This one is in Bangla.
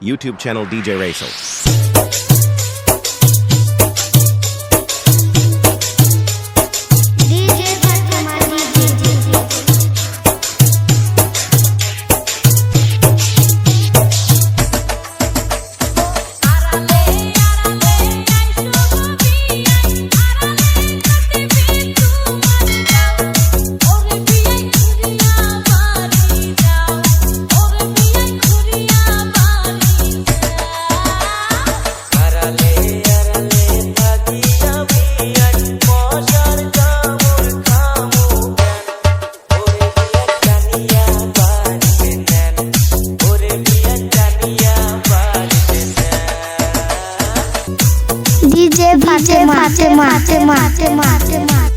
YouTube channel DJ Raisel. DJ Fatima Fatima Fatima Fatima